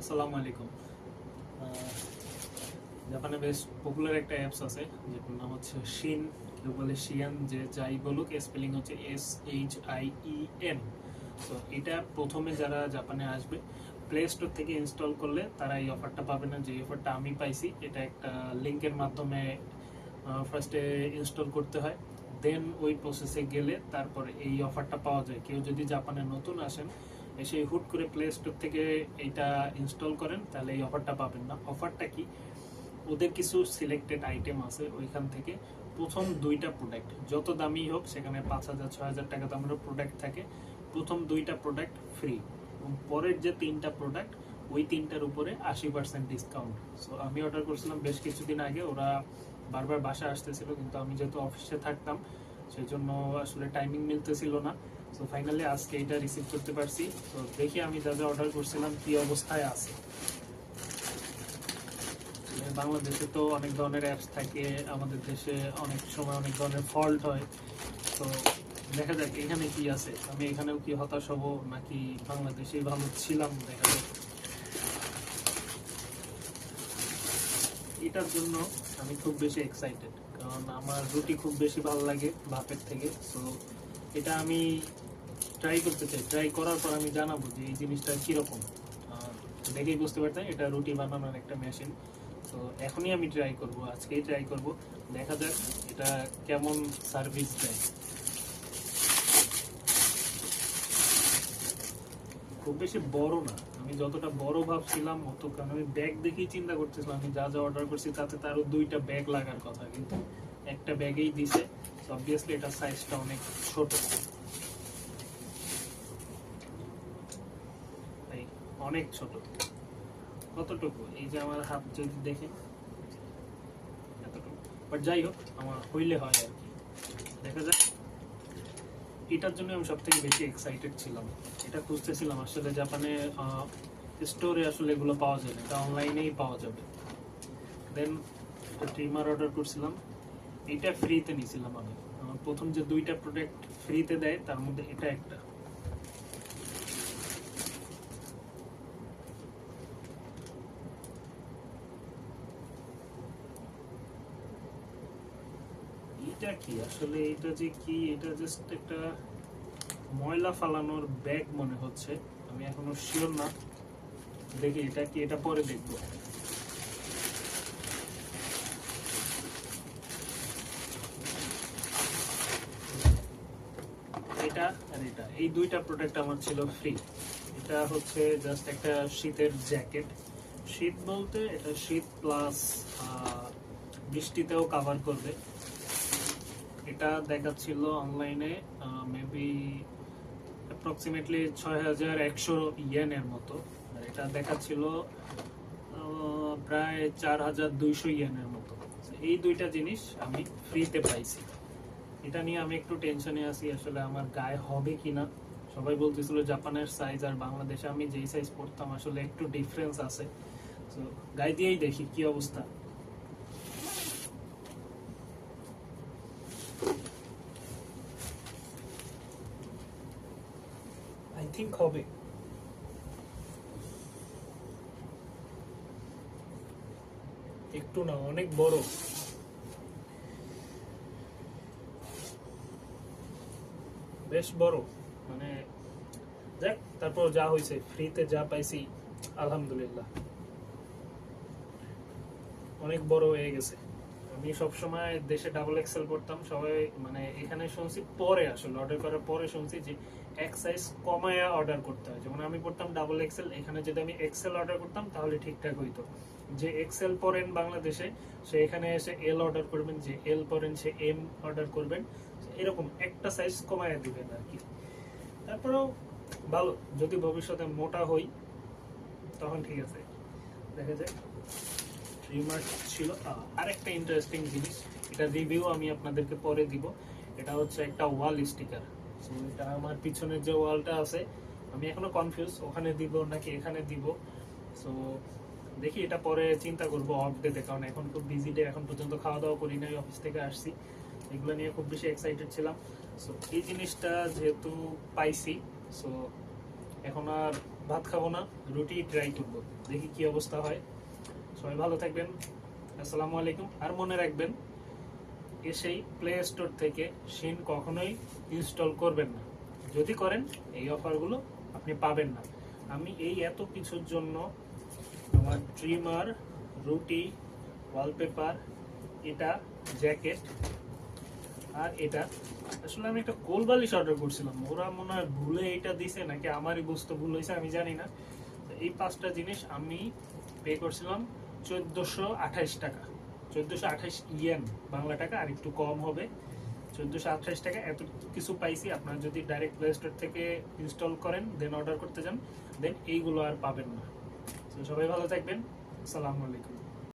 আসসালামু আলাইকুম। জাপানে বেশ পপুলার একটা অ্যাপস আছে, যেটার নাম হচ্ছে শিন কেউ বলে শিয়ান যে যাই বলুক স্পেলিং হচ্ছে S H I E N তো এটা প্রথমে যারা জাপানে আসবে প্লে স্টোর থেকে ইনস্টল করলে তারা এই অফারটা পাবে না। যে অফারটা আমি পাইছি, এটা একটা লিঙ্কের মাধ্যমে ফার্স্টে ইনস্টল করতে হয়। দেন ওই প্রসেসে গেলে তারপরে এই অফারটা পাওয়া যায়। কেউ যদি জাপানে নতুন আসেন এসে হুট করে প্লে স্টোর থেকে এটা ইনস্টল করেন, তাহলে এই অফারটা পাবেন না। অফারটা কি? ওদের কিছু সিলেক্টেড আইটেম আছে ওইখান থেকে। প্রথম দুইটা প্রোডাক্ট যত দামি হোক, সেখানে পাঁচ হাজার, ছয় হাজার টাকা দামের প্রোডাক্ট থাকে। প্রথম দুইটা প্রোডাক্ট ফ্রি এবং পরের যে তিনটা প্রোডাক্ট ওই তিনটার উপরে আশি পার্সেন্ট ডিসকাউন্ট সো আমি অর্ডার করেছিলাম বেশ কিছুদিন আগে, ওরা বারবার বাসা আসতেছিল, কিন্তু আমি যেহেতু অফিসে থাকতাম সেই জন্য আসলে টাইমিং মিলতেছিল না। তো ফাইনালি আজকে এটা রিসিভ করতে পারছি। তো দেখি আমি যা যা অর্ডার করছিলাম কি অবস্থায় আছে। বাংলাদেশে তো অনেক ধরনের অ্যাপস থাকে, আমাদের দেশে অনেক সময় অনেক ধরনের ফল্ট হয়। তো দেখা যাক এখানে কি আছে। আমি এখানেও কি হতাশ হব নাকি বাংলাদেশেই ভালো ছিলাম দেখা যাক। এটার জন্য আমি খুব বেশি এক্সাইটেড কারণ আমার রুটি খুব বেশি ভালো লাগে ভাপের থেকে। তো এটা আমি ট্রাই করতে চাই। ট্রাই করার পর আমি জানাব যে এই জিনিসটা কীরকম। দেখেই বুঝতে পারতাম এটা রুটি বানানোর একটা মেশিন তো এখনই আমি ট্রাই করব, আজকেই ট্রাই করব। দেখা যাক এটা কেমন সার্ভিস দেয়। খুব বেশি বড় না। আমি যতটা বড় ভাবছিলাম অত কারণ আমি ব্যাগ দেখেই চিন্তা করতেছিলাম, আমি যা যা অর্ডার করছি তাতে তারও দুইটা ব্যাগ লাগার কথা। কিন্তু একটা ব্যাগেই দিছে। অবভিয়াসলি এটা সাইজটা অনেক ছোট। অনেক ছোট। কতটুকু? এই যে আমার হাত যদি দেখেন এতটুকু। বাট যাই হোক, আমার হইলে হয় আর কি। দেখা যাক। এটার জন্য আমি সব থেকে বেশি এক্সাইটেড ছিলাম। এটা খুঁজতেছিলাম আসলে জাপানে স্টোরে আসলে এগুলো পাওয়া যায় না, এটা অনলাইনেই পাওয়া যাবে। দেন একটা ট্রিমার অর্ডার করছিলাম, এটা ফ্রিতে নিয়েছিলাম আমি। আমার প্রথম যে দুইটা প্রোডাক্ট ফ্রিতে দেয়, তার মধ্যে এটা একটা। এটা কি? আসলে এটা যে কি? এটা জাস্ট একটা ময়লা ফালানোর ব্যাগ মনে হচ্ছে। আমি এখনও শিওর না। দেখি, এটা কি? এটা পরে দেখব। এটা আর এটা। এই দুইটা প্রোডাক্ট আমার ছিল ফ্রি এটা হচ্ছে জাস্ট একটা শীতের জ্যাকেট শীত বলতে এটা শীত প্লাস বৃষ্টিতেও কাভার করবে। এটা দেখাচ্ছিল অনলাইনে মেবি অ্যাপ্রক্সিমেটলি ছয় হাজার একশো ইয়েনের মতো। আর এটা দেখাচ্ছিল প্রায় চার হাজার দুইশো ইয়েনের মতো। এই দুইটা জিনিস আমি ফ্রিতে পাইছি। এটা নিয়ে আমি একটু টেনশনে আছি, আসলে আমার গায়ে হবে কিনা। সবাই বলতেছিল জাপানের সাইজ আর বাংলাদেশে আমি যেই সাইজ পড়তাম, আসলে একটু ডিফারেন্স আছে। তো গায়ে দিয়েই দেখি কি অবস্থা। আই থিঙ্ক হবে একটু না অনেক বড় বেশ বড় মানে দেখ তারপর যা হয়েছে ফ্রিতে যা পাইছি আলহামদুলিল্লাহ অনেক বড় হয়ে গেছে আমি সব সময় দেশে ডাবল এক্সেল করতাম, সবাই মানে এখানে শুনছি পরে আসলে অর্ডার করার পরে শুনছি যে এক সাইজ কমায়া অর্ডার করতে হয়। যেমন আমি করতাম ডাবল এক্সেল এখানে যদি আমি এক্সেল অর্ডার করতাম, তাহলে ঠিকঠাক হইতো। যে এক্সেল পরেন বাংলাদেশে, সে এখানে এসে এল অর্ডার করবেন, যে এল পরেন, সে এম অর্ডার করবেন। এরকম একটা সাইজ কমায়া দিবেন আর কি। তারপরেও ভালো, যদি ভবিষ্যতে মোটা হই, তখন ঠিক আছে। দেখা যায় ট্রিমার ছিল আরেকটা ইন্টারেস্টিং জিনিস, এটা রিভিউ আমি আপনাদেরকে পরে দিব। এটা হচ্ছে একটা ওয়াল স্টিকার এটা আমার পিছনের যে ওয়ালটা আছে, আমি এখনও কনফিউজ ওখানে দিব নাকি এখানে দিব। সো দেখি এটা পরে চিন্তা করব অফ ডেতে কারণ এখন খুব বিজি ডে এখন পর্যন্ত খাওয়া দাওয়া করি নাই অফিস থেকে আসছি। এগুলো নিয়ে খুব বেশি এক্সাইটেড ছিলাম। সো এই জিনিসটা যেহেতু পাইছি সো এখন আর ভাত খাব না, রুটি ট্রাই করব। দেখি কি অবস্থা হয়। সবাই ভালো থাকবেন। আসসালামু আলাইকুম। আর মনে রাখবেন, এসেই প্লে স্টোর থেকে শিন কখনোই ইনস্টল করবেন না। যদি করেন, এই অফারগুলো আপনি পাবেন না। আমি এই এত কিছুর জন্য আমার ট্রিমার রুটি ওয়ালপেপার এটা জ্যাকেট আর এটা, আসলে আমি একটা কোল বালিশ অর্ডার করছিলাম। ওরা মনে হয় ভুলে এটা দিছে নাকি আমারই বুঝতে ভুল হয়েছে, আমি জানি না। এই পাঁচটা জিনিস আমি পে করছিলাম। চোদ্দোশো আঠাইশ টাকা। চোদ্দোশো আঠাইশ ইয়েন বাংলা টাকা, আর একটু কম হবে। চোদ্দোশো আঠাইশ টাকা এত কিছু পাইছি। আপনারা যদি ডাইরেক্ট প্লে স্টোর থেকে ইনস্টল করেন দেন অর্ডার করতে যান দেন এইগুলো আর পাবেন না। সবাই ভালো থাকবেন। আসসালামু আলাইকুম।